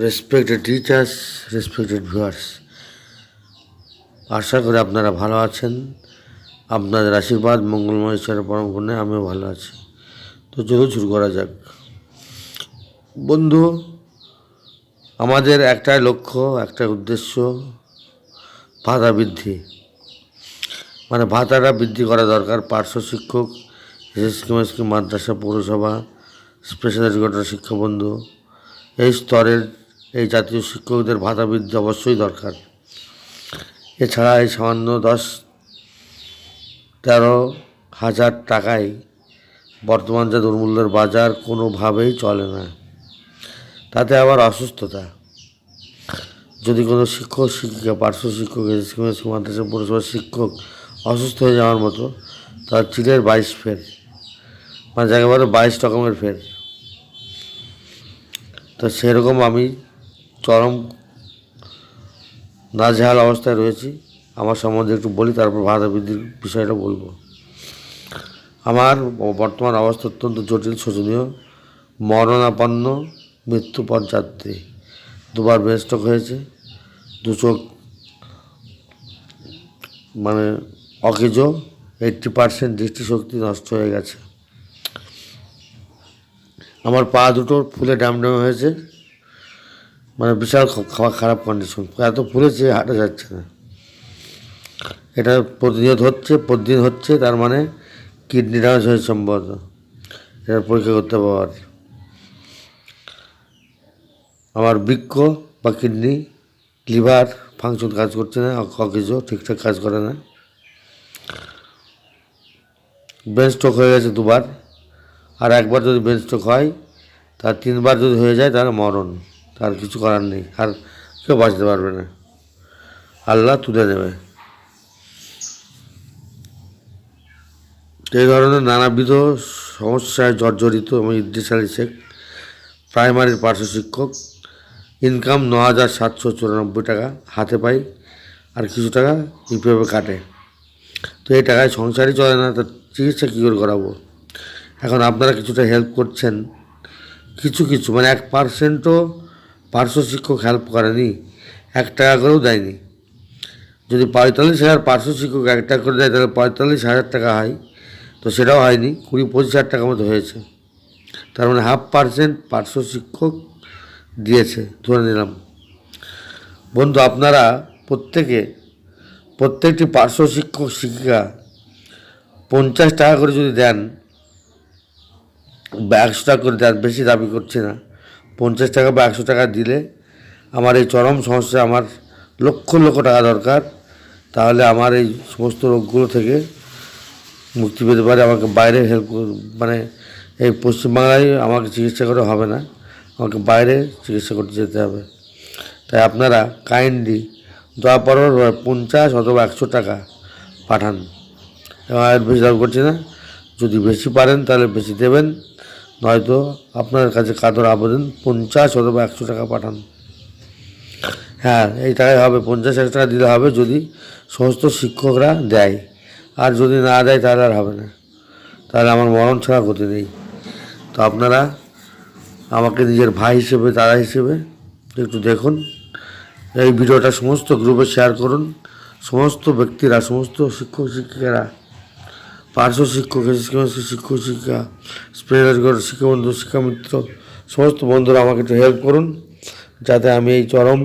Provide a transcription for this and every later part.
Respected teachers respected viewers আশা করি আপনারা ভালো আছেন। আপনাদের আশীর্বাদ, মঙ্গলময়, ঈশ্বরের পরম গুণে আমিও ভালো আছি। তো চলুন শুরু করা যাক। বন্ধু, আমাদের একটাই লক্ষ্য, একটাই উদ্দেশ্য, ভাতা বৃদ্ধি। মানে ভাতাটা বৃদ্ধি করা দরকার। পার্শ্ব শিক্ষক স্কিম মাদ্রাসা, পৌরসভা, স্পেশাল এডুকেটর শিক্ষাবন্ধু এই স্তরের এই জাতীয় শিক্ষকদের ভাতা বৃদ্ধি অবশ্যই দরকার। এছাড়া এই সামান্য দশ, তেরো হাজার টাকায় বর্তমান যে দুর্মূল্যের বাজার কোনোভাবেই চলে না। তাতে আবার অসুস্থতা। যদি কোনো শিক্ষক, শিক্ষিকা, পার্শ্ব শিক্ষক মাদ্রাসা, পৌরসভার শিক্ষক অসুস্থ হয়ে যাওয়ার মতো, তার চিলের বাইশ ফের মানে যাকে বলে বাইশ রকমের ফের। তো সেরকম আমি চরম নাজেহাল অবস্থায় রয়েছি। আমার সম্বন্ধে একটু বলি, তারপর ভাতা বৃদ্ধির বিষয়টা বলব। আমার বর্তমান অবস্থা অত্যন্ত জটিল, শোচনীয়। মরণাপন্ন মৃত্যু পথযাত্রী দুবার ব্রেন স্ট্রোক হয়েছে। দু চোখ মানে অকেজো। এইট্টি পার্সেন্ট দৃষ্টিশক্তি নষ্ট হয়ে গেছে। আমার পা দুটো ফুলে ড্যাম ড্যাম হয়েছে। মানে বিশাল খাওয়া খারাপ কন্ডিশন এত ফুলেছে, হাঁটা যাচ্ছে না। এটা প্রতিনিয়ত হচ্ছে, প্রতিদিন হচ্ছে, তার মানে কিডনি ড্যামেজ হয়েছে সম্ভবত এটার পরীক্ষা করতে পারবার আমার বৃক্ষ বা কিডনি লিভার ফাংশন কাজ করছে না কিছু ঠিকঠাক কাজ করে না। ব্রেন স্ট্রোক হয়ে গেছে দুবার। আর একবার যদি ব্রেন স্ট্রোক হয়, তার তিনবার যদি হয়ে যায়, তাহলে মরণ। তার কিছু করার নেই, আর কেউ বাঁচতে পারবে না। আল্লাহ তুলে নেবে এই ধরনের নানাবিধ সমস্যায় জর্জরিত আমি ইদ্রিস আলী শেখ, প্রাইমারির পার্শ্ব শিক্ষক ইনকাম ন হাজার সাতশো চুরানব্বই টাকা হাতে পাই, আর কিছু টাকা ইপিএফে কাটে। তো এই টাকায় সংসারই চলে না তার চিকিৎসা কী করে করাবো? এখন আপনারা কিছুটা হেল্প করছেন, কিছু কিছু মানে এক পার্সেন্টও পার্শ্ব শিক্ষক হেল্প করেনি, এক টাকা করেও দেয়নি। যদি পঁয়তাল্লিশ হাজার পার্শ্ব শিক্ষক এক টাকা করে দেয়, তাহলে পঁয়তাল্লিশ হাজার টাকা হয়। তো সেটাও হয়নি, কুড়ি পঁচিশ হাজার টাকার মতো হয়েছে। তার মানে হাফ পার্সেন্ট পার্শ্ব শিক্ষক দিয়েছে, ধরে নিলাম। বন্ধু, আপনারা প্রত্যেকে, প্রত্যেকটি পার্শ্ব শিক্ষক শিক্ষিকা পঞ্চাশ টাকা করে যদি দেন, বা একশো টাকা করে দেন, বেশি দাবি করছে না। পঞ্চাশ টাকা বা একশো টাকা দিলে আমার এই চরম সমস্যা আমার লক্ষ লক্ষ টাকা দরকার। তাহলে আমার এই সমস্ত রোগগুলো থেকে মুক্তি পেতে পারে, আমাকে বাইরে হেল্প মানে এই পশ্চিমবাংলায় আমাকে চিকিৎসা করে হবে না, আমাকে বাইরে চিকিৎসা করতে যেতে হবে। তাই আপনারা কাইন্ডলি দয়া পর পঞ্চাশ অথবা একশো টাকা পাঠান। এবং আর বেশি করছি না, যদি বেশি পারেন তাহলে বেশি দেবেন। নয়তো আপনার কাছে কাতর আবেদন পঞ্চাশ অথবা একশো টাকা পাঠান। হ্যাঁ এই টাকায় হবে, পঞ্চাশ একশো টাকা দিলে হবে যদি সমস্ত শিক্ষকরা দেয়। আর যদি না দেয় তাহলে আর হবে না। তাহলে আমার মরণ ছাড়া গতি নেই। তো আপনারা আমাকে নিজের ভাই হিসেবে, দাদা হিসেবে একটু দেখুন। এই ভিডিওটা সমস্ত গ্রুপে শেয়ার করুন। সমস্ত ব্যক্তিরা, সমস্ত শিক্ষক, শিক্ষিকারা পার্শ্ব শিক্ষক শিক্ষক শিক্ষক শিক্ষিকা স্প্রেয়ার শিক্ষাবন্ধু, শিক্ষামিত্র, সমস্ত বন্ধুরা আমাকে একটু হেল্প করুন, যাতে আমি এই চরম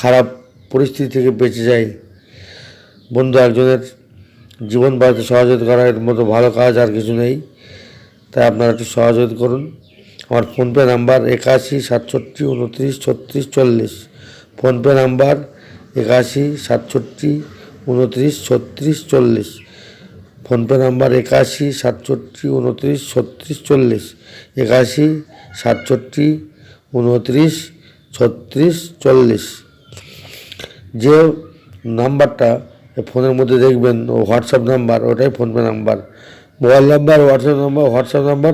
খারাপ পরিস্থিতি থেকে বেঁচে যাই। বন্ধু একজনের জীবন বাড়িতে সহযোগিতা করার মতো ভালো কাজ আর কিছু নেই, তাই আপনারা একটু সহযোগিতা করুন। আমার ফোনপে নাম্বার একাশি, সাতষট্টি, উনত্রিশ, ছত্রিশ, চল্লিশ। ফোনপে নাম্বার একাশি, সাতষট্টি, উনত্রিশ, ছত্রিশ, চল্লিশ। ফোনপে নাম্বার একাশি, সাতষট্টি, উনত্রিশ, ছত্রিশ, চল্লিশ। একাশি, সাতষট্টি, উনত্রিশ, ছত্রিশ, চল্লিশ। যে নাম্বারটা ফোনের মধ্যে দেখবেন, ও হোয়াটসঅ্যাপ নাম্বার, ওটাই PhonePe number. Mobile number, WhatsApp number WhatsApp number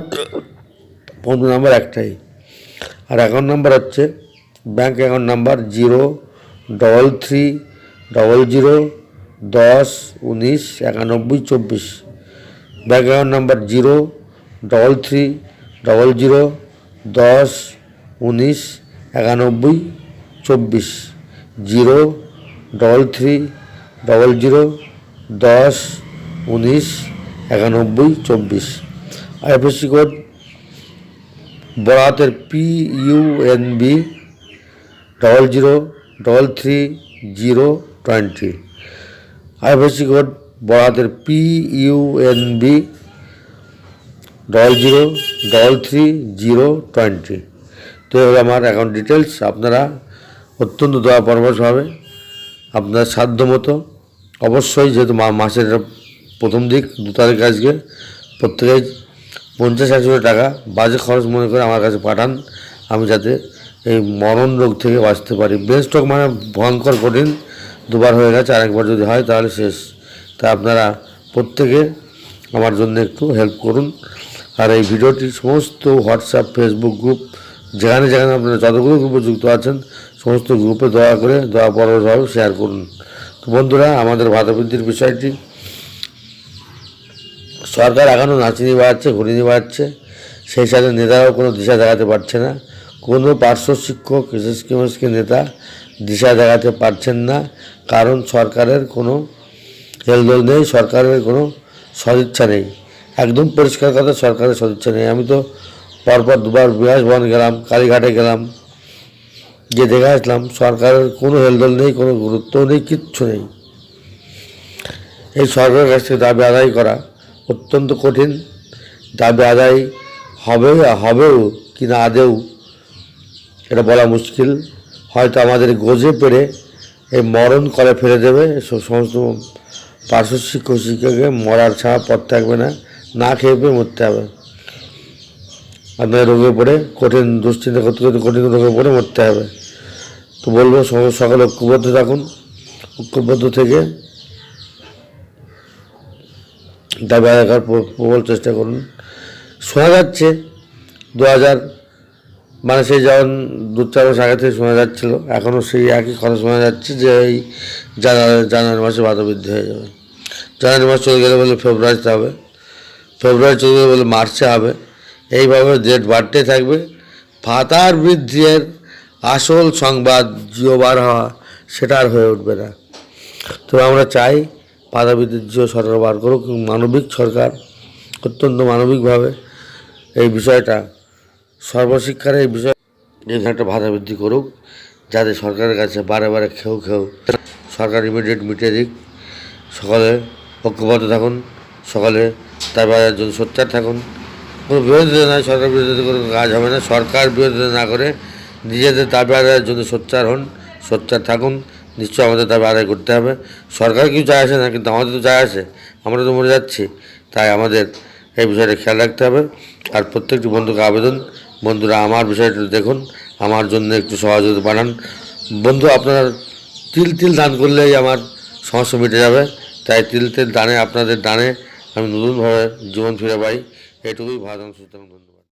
PhonePe number একটাই। আর অ্যাকাউন্ট নাম্বার হচ্ছে bank account number zero, double three, double zero দশ, উনিশ, একানব্বই, চব্বিশ। Bank account number zero double three double zero দশ, উনিশ, একানব্বই, চব্বিশ। Zero double three double zero দশ, উনিশ, একানব্বই, চব্বিশ। আইএফএসসি কোড বরাতের P U N B double zero double three zero twenty IFSC code বরাতের P U N B, double zero, double three, zero, twenty. তো এবার আমার অ্যাকাউন্ট ডিটেলস আপনারা অত্যন্ত দয়া পরামর্শভাবে আপনার সাধ্য মতো। অবশ্যই যেহেতু মাসের প্রথম দিক, দু তারিখ আজকে প্রত্যেকে পঞ্চাশ একশো টাকা বাজে খরচ মনে করে আমার কাছে পাঠান। আমি যাতে এই মরণ রোগ থেকে বাঁচতে পারি। ব্রেন স্ট্রোক মানে ভয়ঙ্কর কঠিন। দুবার হয়ে গেছে, আরেকবার যদি হয় তাহলে শেষ। তা আপনারা প্রত্যেকে আমার জন্য একটু হেল্প করুন। আর এই ভিডিওটি সমস্ত হোয়াটসঅ্যাপ ফেসবুক গ্রুপ যেখানে যেখানে আপনারা যতগুলো গ্রুপে যুক্ত আছেন, সমস্ত গ্রুপে দয়া করে, দয়া পরভাবে শেয়ার করুন। তো বন্ধুরা, আমাদের ভাতা বৃদ্ধির বিষয়টি, সরকার এখনও নাচিনি বাড়াচ্ছে ঘুরিনি বাড়াচ্ছে সেই সাথে নেতারাও কোনো দিশা দেখাতে পারছে না। কোনো পার্শ্ব শিক্ষক এসএসকে নেতা দিশা দেখাতে পারছেন না। কারণ সরকারের কোনো হেলদোল নেই, সরকারের কোনো সদিচ্ছা নেই। একদম পরিষ্কার কথা, সরকারের সদিচ্ছা নেই। আমি তো পরপর দুবার বিলাসভবন গেলাম, কালীঘাটে গেলাম গিয়ে দেখে আসলাম, সরকারের কোনো হেলদোল নেই, কোনো গুরুত্ব নেই, কিচ্ছু নেই। এই সরকারের কাছ থেকে দাবি আদায় করা অত্যন্ত কঠিন। দাবি আদায় হবে, হবেও কি না আদেও এটা বলা মুশকিল। হয়তো আমাদের গোজে পেরে এই মরণ করে ফেলে দেবে সমস্ত পার্শ্ব শিক্ষক শিক্ষককে মরার ছাড়া পথ থাকবে না না খেয়ে পেয়ে মরতে হবে। আপনার রোগে পড়ে, কঠিন দুশ্চিন্তা করতে করতে কঠিন রোগে পড়ে মরতে হবে। তো বলব সকলে ঐক্যবদ্ধ থাকুন। ঐক্যবদ্ধ থেকে দাবি প্র- প্রবল চেষ্টা করুন। শোনা যাচ্ছে, দু হাজার মানে সেই যেমন দু চার মাস আগে থেকে শোনা যাচ্ছিল এখনও সেই একই কথা শোনা যাচ্ছে যে এই জানুয়ারি মাসে বাধা বৃদ্ধি হয়ে যাবে। জানুয়ারি মাস চলে গেলে বলে ফেব্রুয়ারিতে হবে, ফেব্রুয়ারি চলে গেলে বলে মার্চে হবে। এইভাবে ডেট বাড়তে থাকবে। ভাতার বৃদ্ধির আসল সংবাদ জিও বার হওয়া, সেটা আর হয়ে উঠবে না। তবে আমরা চাই ভাতা বৃদ্ধির জিও সরকার বার করুক মানবিক সরকার অত্যন্ত মানবিকভাবে এই বিষয়টা সর্বশিক্ষার এই বিষয় একটা ভাতা বৃদ্ধি করুক, যাতে সরকারের কাছে বারে বারে খেউ খেউ সরকার ইমিডিয়েট মিটিয়ে দিক। সকলে ঐক্যবদ্ধ থাকুন, সকলে তার বাজার জন্য সোচ্চার থাকুন। কোনো বিরোধিতা নয় সরকার বিরোধিতা করে কাজ হবে না। সরকার বিরোধিতা না করে নিজেদের দাবি আদায়ের জন্য সোচ্চার হন, সোচ্চার থাকুন। নিশ্চয়ই আমাদের দাবি আদায় করতে হবে। সরকার কিছু যায় আসে না, কিন্তু আমাদের তো যায় আসে। আমরা তো মরে যাচ্ছি। তাই আমাদের এই বিষয়টা খেয়াল রাখতে হবে। আর প্রত্যেকটি বন্ধুকে আবেদন বন্ধুরা, আমার বিষয়টা দেখুন, আমার জন্য একটু সহযোগিতা বানান বন্ধু, আপনার তিল তিল দান করলেই আমার সমস্যা মিটে যাবে। তাই তিল তিল দানে, আপনাদের দানে আমি নতুনভাবে জীবন ফিরে পাই এটুকুই ভালো সুস্থ বন্ধু।